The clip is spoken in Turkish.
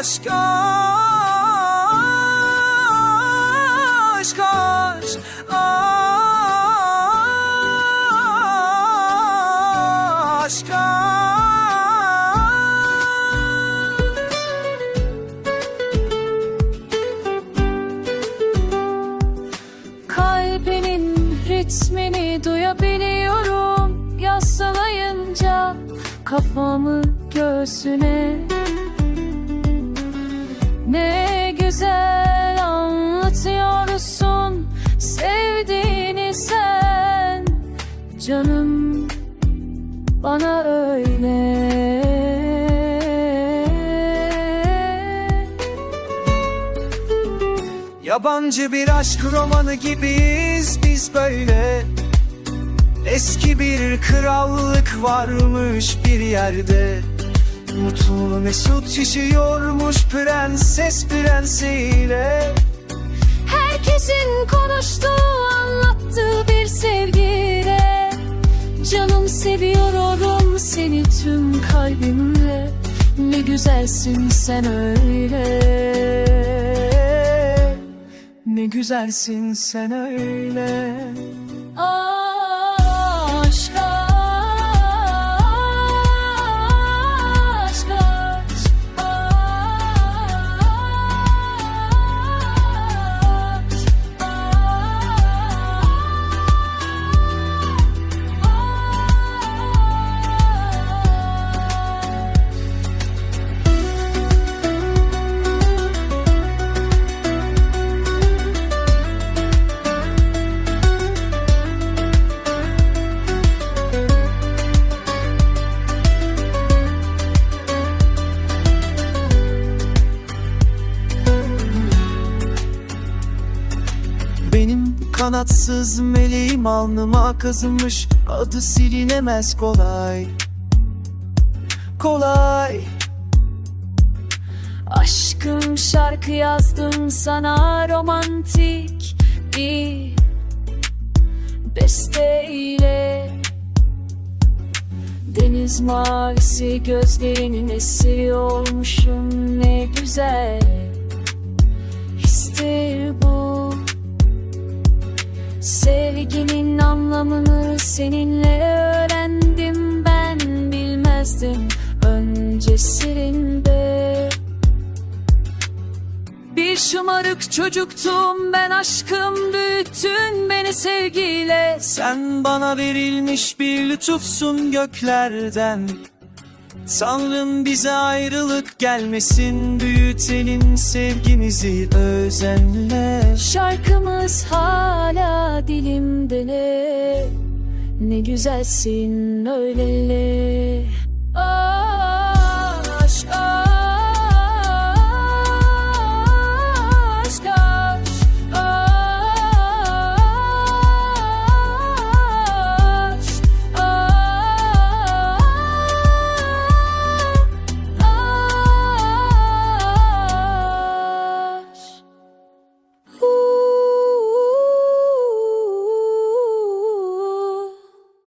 Aşk aşk aşk aşk Kalbinin ritmini duyabiliyorum. Yaslalayınca kafamı göğsüne Ne güzel anlatıyorsun sevdiğini sen. Canım bana öyle. Yabancı bir aşk romanı gibiyiz biz böyle. Eski bir krallık varmış bir yerde. Mutlu mesut yaşıyormuş prenses prensiyle. Herkesin konuştuğu anlattığı bir sevgiyle. Canım seviyorum seni tüm kalbimle. Ne güzelsin sen öyle. Ne güzelsin sen öyle kanatsız meleğim alnıma kazınmış. Adı silinemez kolay. Kolay. Aşkım şarkı yazdım sana romantik bir besteyle. Deniz mavisi gözlerinin esiri olmuşum ne güzel Sevginin anlamını seninle öğrendim. Ben bilmezdim öncesinde. Bir şımarık çocuktum ben aşkım. Büyüttün beni sevgiyle. Sen bana verilmiş bir lütufsun göklerden. Tanrım bize ayrılık gelmesin. Büyütelim sevgimizi özenle. Şarkımız dilimde ne? Ne güzelsin öyle